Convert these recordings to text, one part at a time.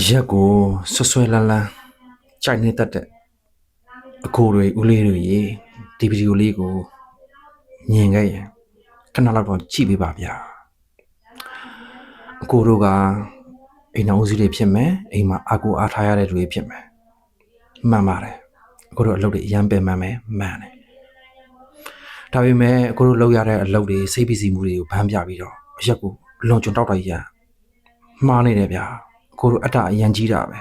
အရက်ကိုဆွဆွဲလန်းလန်းကြိုက်နေတတ်တဲ့အကိုတွေဦးလေးတွေရေဒီဗီဒီယိုလေးကိုမြင်ခဲ့ရင်ခဏလောက်တော့ကြည့်ပေးပါဗျာအကိုတို့ကအိမ်တော်ဦးစီးတွေဖြစ်မယ်အိမ်မှာအကူအားထားရတဲ့လူတွေဖြစ်မယ်မှန်ပါတယ်အကိုတို့အလုပ်တွေအရန်ပင်မှန်မယ်မှန်တယ်ဒါပေမဲ့အကိုတို့လုပ်ရတဲ့အလုပ်တွေစိတ်ပီစီမှုတွေကိုဗန်းပြပြီးတော့အရက်ကိုလွန်ကျွံတောက်တိုက်ရမှားနေတယ်ဗျာ ကိုတို့အတ္တအရန်ကြီးတာပဲ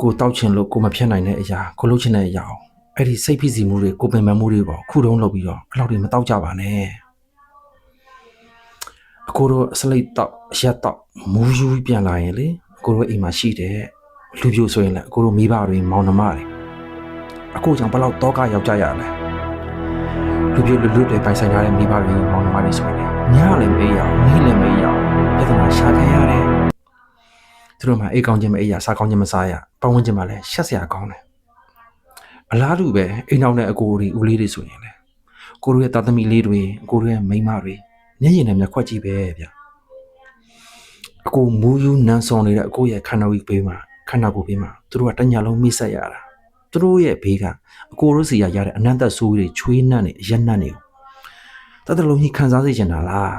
ကိုတောက်ချင်လို့ကိုမဖြတ်နိုင်တဲ့အရာကိုလုပ်ချင်တဲ့အရာအောင်အဲ့ဒီစိတ်ဖိစီမှုတွေကိုပင်ပန်းမှုတွေပေါ့ခုတုံးလုပ်ပြီးတော့အဲ့လောက်တွေမတောက်ကြပါနဲ့အကိုတို့အစလိတ်တောက်အရက်တောက်မူးယူပြီးပြန်လာရင်လေအကိုတို့အိမ်မှာရှိတဲ့လူပြိုဆိုရင်လည်းအကိုတို့မိဘတွေမောင်နှမတွေအကိုကြောင့်ဘယ်လောက်တောကရောက်ကြရလဲလူပြိုလူလူတွေပိုင်ဆိုင်ထားတဲ့မိဘတွေမောင်နှမတွေဆိုရင်လည်းညလည်းမအေးရအောင်နေ့လည်းမအေးရအောင်ပြဿနာရှာခဲ့ရတယ် သူတို့မှအိတ်ကောင်းခြင်းမအေးရစားကောင်းခြင်းမစားရပတ်ဝန်းကျင်မှာလည်းရှက်စရာကောင်းတယ်အလားတူပဲအိမ်အောင်တဲ့အကိုတွေဦးလေးတွေဆိုရင်လည်းကိုတို့ရဲ့တာသမီလေးတွေအကိုတို့ရဲ့မိန်းမတွေမျက်ရည်နဲ့မျက်ခွက်ကြည့်ပဲဗျအကိုမူးယူနန်းဆောင်နေတဲ့အကိုရဲ့ခန္ဓာကိုယ်ဘေးမှာခန္ဓာကိုယ်ဘေးမှာသူတို့ကတညလုံးမိဆက်ရတာသူတို့ရဲ့ဘေးကအကိုတို့စီရရတဲ့အနန္တဆိုးတွေချွေးနှံ့နေအရက်နှံ့နေကိုတသက်လုံးကြီးခံစားစေချင်တာလား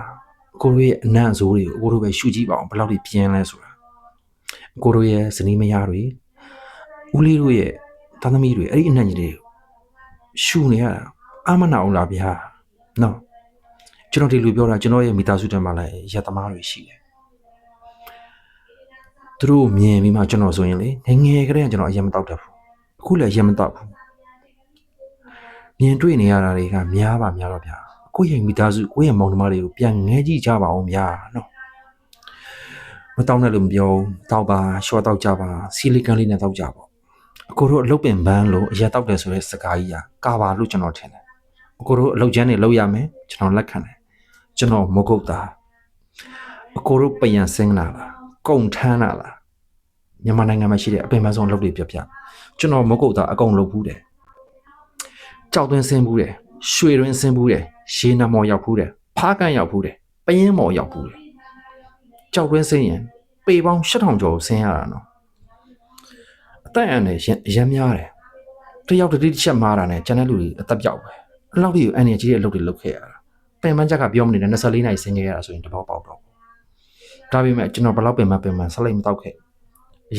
အကိုတို့ရဲ့အနံ့ဆိုးတွေကိုအကိုတို့ပဲရှုကြည့်ပါအောင်ဘယ်လောက်ထိပြင်းလဲဆိုတာအ ကိုတို့ရဲ့ဇနီးမယားတွေဦးလေးတို့ရဲ့သားသမီးတွေအဲ့ဒီအနံ့ကြီးတွေကိုရှုနေရတာအာမနာအောင်လားဗျာနော်ကျွန်တော်ဒီလိုပြောတာကျွန်တော်ရဲ့မိသားစုထဲမှာလည်းရက်သမားတွေရှိတယ်သူတို့မြင်ပြီးမှကျွန်တော်ဆိုရင်လေငယ်ငယ်ကတည်းကကျွန်တော်အရင်မတောက်တတ်ဘူးအခုလည်းအရင်မတောက်ဘူးမြင်တွေ့နေရတာတွေကများပါများတော့ဗျာကိုယ့်ရဲ့မိသားစုကိုယ့်ရဲ့မောင်နှမတွေကိုပြန်ငဲကြည့်ကြပါအောင်ဗျာနော် မတောက်နဲ့လို့မပြောဘူးတောက်ပါရှော့တောက်ကြပါဆီလီကန်လေးနဲ့တောက်ကြပါအကိုတို့အလုပ်ပင်ပန်းလို့အရက်တောက်တယ်ဆိုတဲ့စကားကြီးကကာပါလို့ကျွန်တော်ထင်တယ်အကိုတို့အလုပ်ချမ်းတွေလုပ်ရမယ်ကျွန်တော်လက်ခံတယ်ကျွန်တော်မကုတ်တာအကိုတို့ပယံစင်းလာလားကုံထမ်းလာလားမြန်မာနိုင်ငံမှာရှိတဲ့အပင်ပန်းဆုံးအလုပ်တွေပြပြကျွန်တော်မကုတ်တာအကုန်လုပ်ဘူးတယ်ကြောက်သွင်းစင်းဘူးတယ်ရွှေတွင်းစင်းဘူးတယ်ရေနမော်ရောက်ဘူးတယ်ဖားကန်ရောက်ဘူးတယ်ပယင်းမော်ရောက်ဘူးတယ် ကြောက်တွင်းစင်းရင်ပေပေါင်း8000ကျော်ဆင်းရတာနော်အသက်အန္တရာယ်ရရမ်းများတယ်တယောက်တစ်တိတစ်ချက်မားတာနဲ့ကျန်တဲ့လူတွေအသက်ပြောက်ပဲအဲ့လောက်ကြီးအန္တရာယ်ကြီးတဲ့အလုပ်တွေလုပ်ခဲ့ရတာပင်ပန်းချက်ကပြောမနေတဲ့24နိုင်ဆင်းခဲ့ရတာဆိုရင်တဘောပေါက်တော့ဒါပေမဲ့ကျွန်တော်ဘယ်လောက်ပင်ပန်းပင်ပန်းဆလိတ်မတောက်ခဲ့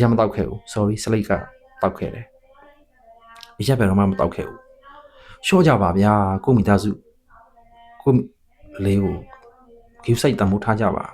ရမ်းမတောက်ခဲ့ဘူး sorry ဆလိတ်ကတောက်ခဲ့တယ်ရဘယ်တော့မှမတောက်ခဲ့ဘူးရှော့ကြပါဗျာကိုမိသားစုကိုလေးကိုဂိူးဆိုင်တံမိုးထားကြပါ